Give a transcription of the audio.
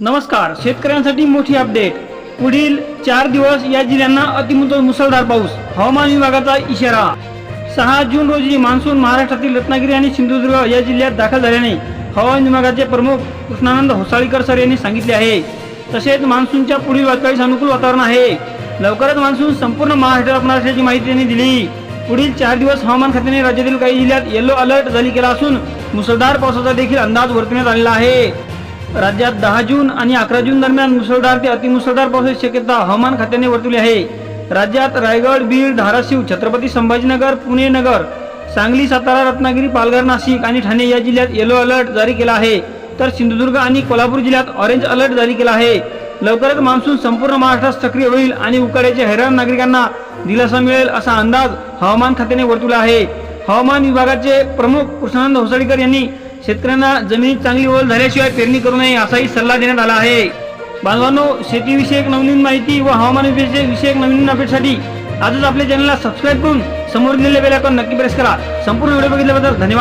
नमस्कार शेतकऱ्यांसाठी मोठी अपडेट पुढील चार दिवस या जिल्ह्यांना अतिमुत मुसळधार पाऊस. हवामान विभागाचा इशारा. सहा जून रोजी मान्सून महाराष्ट्रातील रत्नागिरी आणि सिंधुदुर्ग या जिल्ह्यात दाखल झाल्याने हवामान विभागाचे प्रमुख कृष्णानंद होसाळीकर सर यांनी सांगितले आहे. तसेच मान्सूनच्या पुढील वाटचाळीस अनुकूल वातावरण आहे. लवकरच मान्सून संपूर्ण महाराष्ट्रात असणार असल्याची माहिती त्यांनी दिली. पुढील चार दिवस हवामान खात्याने राज्यातील काही जिल्ह्यात येलो अलर्ट जारी केला असून मुसळधार पावसाचा देखील अंदाज वर्तवण्यात आलेला आहे. राज्यात दहा जून आणि अकरा जून दरम्यान मुसळधार ते अतिमुसळधार पावसाची शक्यता हवामान खात्याने वर्तवली आहे. राज्यात रायगड बीड धाराशिव छत्रपती संभाजीनगर पुणे नगर सांगली सातारा रत्नागिरी पालघर नाशिक आणि ठाणे या जिल्ह्यात येलो अलर्ट जारी केला आहे. तर सिंधुदुर्ग आणि कोल्हापूर जिल्ह्यात ऑरेंज अलर्ट जारी केला आहे. लवकरच मान्सून संपूर्ण महाराष्ट्रात सक्रिय होईल आणि उकाड्याच्या हैराण नागरिकांना दिलासा मिळेल असा अंदाज हवामान खात्याने वर्तवला आहे. हवामान विभागाचे प्रमुख कृष्णानंद होसाळीकर यांनी शेतकऱ्यांना जमिनीत चांगली ओल झाल्याशिवाय पेरणी करू नये असाही सल्ला देण्यात आला आहे. बांधवांनो शेतीविषयक नवनवीन माहिती व हवामान विषयक नवीन अपडेटसाठी आजच आपल्या चॅनलला सबस्क्राईब करून समोर दिलेल्या बेल आयकॉन नक्की प्रेस करा. संपूर्ण व्हिडिओ बघितल्याबद्दल धन्यवाद.